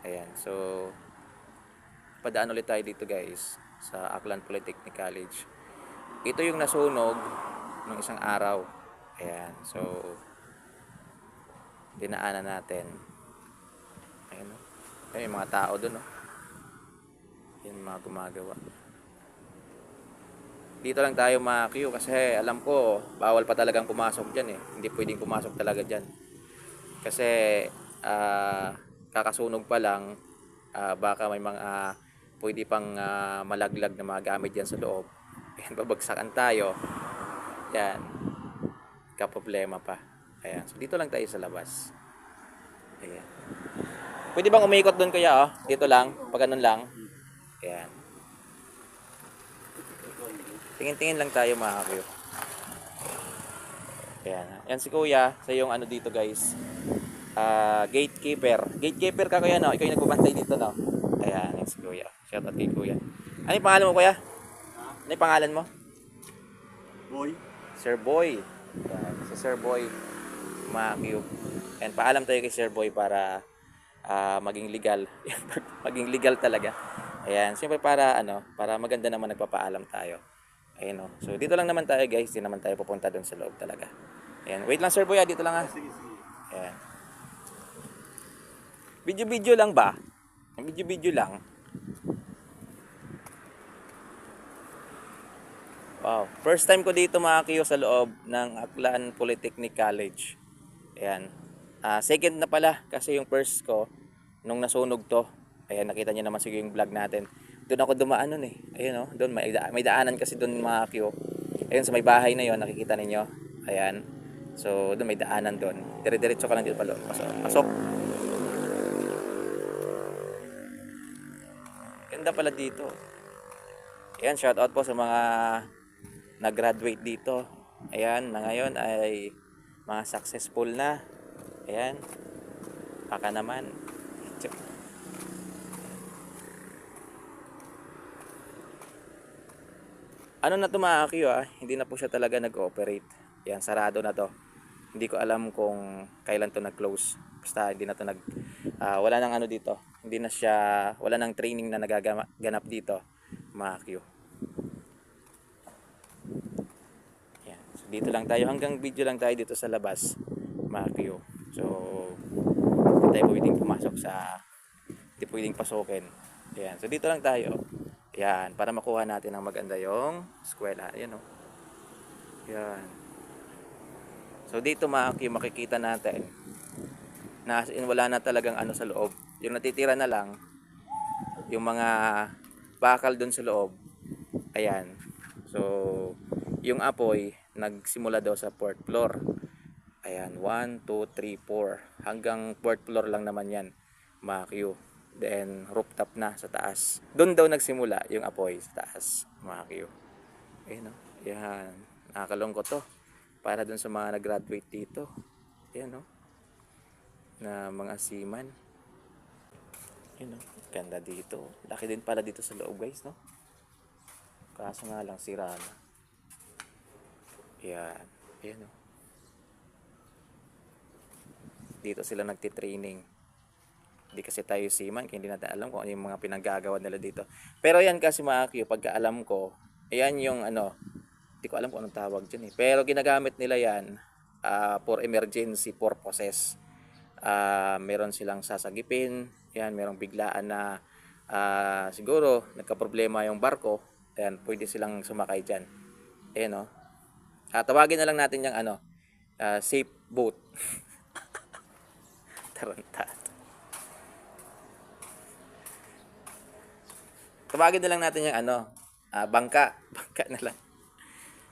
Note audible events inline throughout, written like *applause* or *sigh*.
Ayan, so padaan ulit tayo dito guys sa Aklan Polytechnic College. Ito yung nasunog ng isang araw. Ayan, so dinaanan natin. Ayan. Ayan yung mga tao dun, oh. Yan yung mga gumagawa. Dito lang tayo ma-queue kasi alam ko bawal pa talagang pumasok dyan eh. Hindi pwedeng pumasok talaga dyan. Kasi ah, kakasunog pa lang ah, baka may mga pwede pang ah, malaglag na mga gamit dyan sa loob. Ayan, babagsakan tayo. Yan. Kaproblema pa. Ayan. So, dito lang tayo sa labas. Ayan. Pwede bang umikot doon kaya oh? Dito lang. Pag ganun lang. Ayan. Tingin-tingin lang tayo mga kuyo. Ayan. Yan si kuya. Sa yung ano dito guys. Ah, gatekeeper. Gatekeeper ka kuya no? Ikaw yung nagbabantay dito no? Ayan. Yan si kuya. Shout out kay kuya. Ano yung pangalan mo kuya? Ano yung pangalan mo? Boy. Sir Boy. Yan, si Sir Boy Makiyub. And paalam tayo kay Sir Boy para ah, maging legal. *laughs* maging legal talaga. Ayan, siyempre para ano, para maganda naman nagpapaalam tayo. Ayun oh. So dito lang naman tayo guys, di naman tayo pupunta doon sa loob talaga. Ayan, wait lang Sir Boy, ah, dito lang ah. Sige, sige. Ayan. Video-video lang ba? Video-video lang. Wow. First time ko dito makakiyo sa loob ng Aklan Polytechnic College. Ayan. Ah, second na pala kasi yung first ko nung nasunog to. Ayan, nakita niyo naman siguro yung vlog natin. Doon ako dumaan nun eh. Ayun oh, doon may, da- may daanan kasi doon makakiyo. Ayun sa may bahay na yon nakikita ninyo. Ayan. So, doon may daanan doon. Dire-diretso ka lang dito palo. Pasok. Pasok. Ganda pala dito. Ayan, shout out po sa mga nag-graduate dito. Ayan, na ngayon ay mga successful na. Ayan. Baka naman. Ano na to mga Akio, ah? Hindi na po siya talaga nag-ooperate. Yan, sarado na to. Hindi ko alam kung kailan to nag-close. Basta hindi na to nag... ah, wala nang ano dito. Hindi na siya... Wala nang training na nagaganap dito. Mga Akio. Yan. So, dito lang tayo. Hanggang video lang tayo dito sa labas. Mga Akio. So, hindi tayo pwedeng pumasok sa... Hindi pwedeng pasukin. Yan. So, dito lang tayo. Yan, para makuha natin ang maganda yung eskwela. Yan o. Yan. So dito maki makikita natin na as in wala na talagang ano sa loob. Yung natitira na lang yung mga bakal doon sa loob. Ayan. So yung apoy nagsimula daw sa fourth floor. Ayan, 1, 2, 3, 4. Hanggang fourth floor lang naman yan. Makyo. Then, rooftop na sa taas. Doon daw nagsimula yung apoy sa taas. Makyo. Ayan o. Yan. Nakakalungkot to. Para dun sa mga nag-graduate dito. Ayan o. Na mga seaman. Ayan o. Ganda dito. Laki din pala dito sa loob guys, no? Kaso nga lang sira na. Ayan. Ayan o. Dito sila nagtitraining. Hindi kasi tayo seaman, kaya hindi natin alam kung ano yung mga pinaggagawa nila dito. Pero yan kasi mga Q, pagka ko, ayan yung ano, hindi ko alam kung anong tawag dyan eh. Pero ginagamit nila yan ah, for emergency purposes. Ah, meron silang sasagipin, yan, merong biglaan na ah, siguro nagka-problema yung barko, ayan, pwede silang sumakay dyan. Ayan o. Ah, tawagin na lang natin yung ano, ah, safe boat. *laughs* Tarantado. Tawagin na lang natin yung ano, ah, bangka. *laughs* Bangka na lang.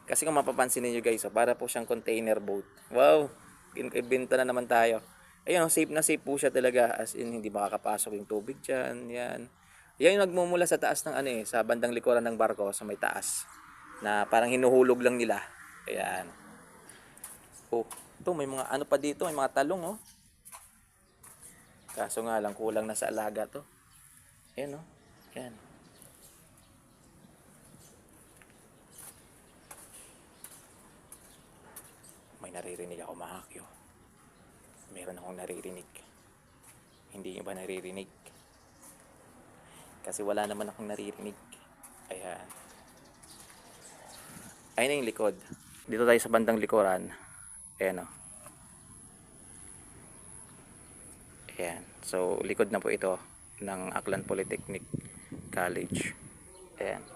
Kasi kung mapapansin niyo guys, oh, para po siyang container boat. Wow, kinibenta na naman tayo. Ayun, oh, safe na safe po siya talaga. As in, hindi makakapasok yung tubig dyan. Yan. Yan yung nagmumula sa taas ng ano eh, sa bandang likuran ng barko, sa may taas. Na parang hinuhulog lang nila. Ayan. Oh, ito may mga ano pa dito, may mga talong oh. Kaso nga lang, kulang na sa alaga to. Ayan oh. Ayan. may naririnig ako mahakyo. Meron akong naririnig. Hindi nyo ba naririnig? Kasi wala naman akong naririnig. Ayan. Ayun na yung likod. Dito tayo sa bandang likuran. Ayan o. Ayan. So, likod na po ito ng Aklan Polytechnic College. Ayan.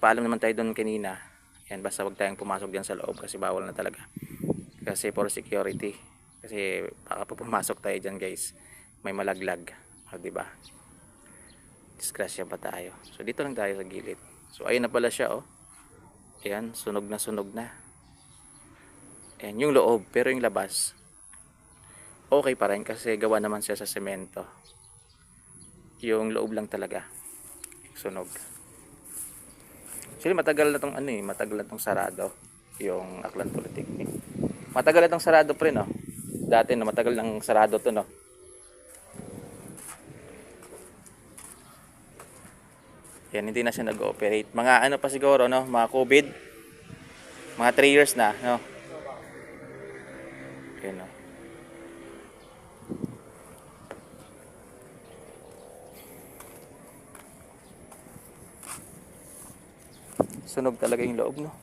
Paalam naman tayo doon kanina. Ayan, basta wag tayong pumasok dyan sa loob kasi bawal na talaga. Kasi for security. Kasi baka pa pumasok tayo dyan guys. May malaglag. O, diba? Disgrasya pa tayo. So, dito lang tayo sa gilid. So, ayun na pala siya, oh. Ayan, sunog na sunog na. Ayan, yung loob. Pero yung labas, okay pa rin kasi gawa naman siya sa semento. Yung loob lang talaga. Sunog. Actually, matagal na tong ano eh, matagal na tong sarado. Yung Aklan Polytechnic. Matagal na tong sarado pre, no? Dati no, matagal nang sarado to, no? Yan, hindi na siya nag-ooperate. Mga ano pa siguro, no? Mga COVID. Mga 3 years na, no? Yan, no? Sunog talaga yung loob, no?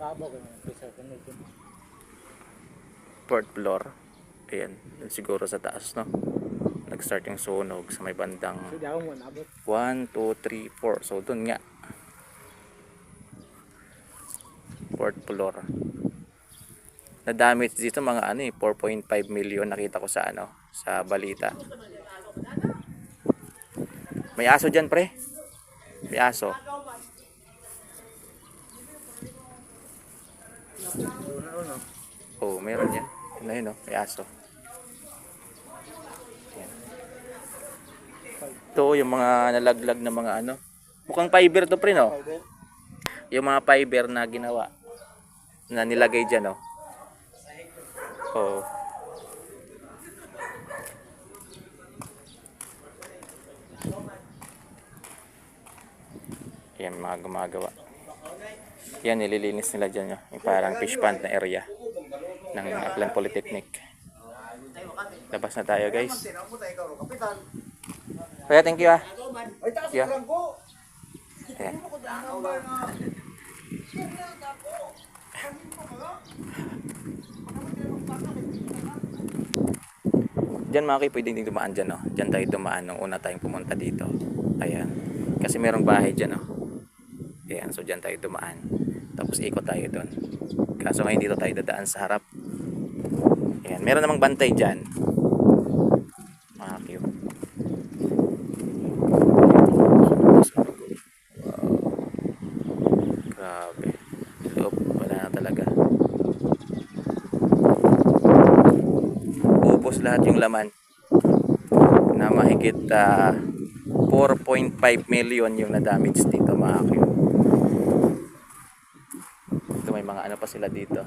Tabo ka naman sa sunod yun. Fourth floor. Ayan, dun siguro sa taas, no? Nag-start yung sunog sa may bandang Hindi ako mo nabot. 1, 2, 3, 4. So, dun nga. Fourth floor. Na-damage dito mga ano eh, 4.5 million nakita ko sa ano, sa balita. May aso dyan, pre. May aso. Oh, meron yan. Ano yun, oh, may aso. Yan. Ito, yung mga nalaglag na mga ano. Mukhang fiber to, pre, no? Yung mga fiber na ginawa. Na nilagay dyan, oh. Oh. Yan, mga gumagawa. Yan, nililinis nila dyan, oh. yung parang fish pond na area ng Aklan Polytechnic. Labas na tayo, guys. Kaya, thank you, ah. Yeah. Ayan. Diyan mga kayo, pwedeng din dumaan dyan, no? Diyan tayo dumaan nung una tayong pumunta dito. Ayan. Kasi merong bahay dyan, no? Ayan, so diyan tayo dumaan. Tapos ikot tayo doon. Kaso ngayon dito tayo dadaan sa harap. Ayan, meron namang bantay dyan. Mga kayo. Wow. Grabe. Loob, wala na talaga. Ubos lahat yung laman. Na mahigit ah, 4.5 million yung na-damage dito mga kayo. Ito may mga ano pa sila dito.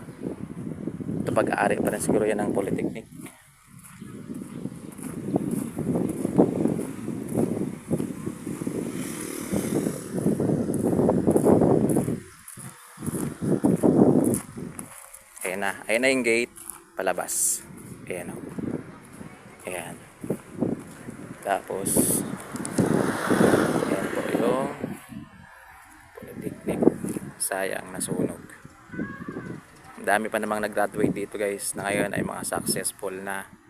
Ito pag-aari pa rin siguro yan ng Polytechnic. Ayan na. Ayan na yung gate. Palabas. Ayan o. Ayan. Tapos, ayan po yung Polytechnic. Sayang, nasunog. Dami pa namang nag-graduate dito guys na ngayon ay mga successful na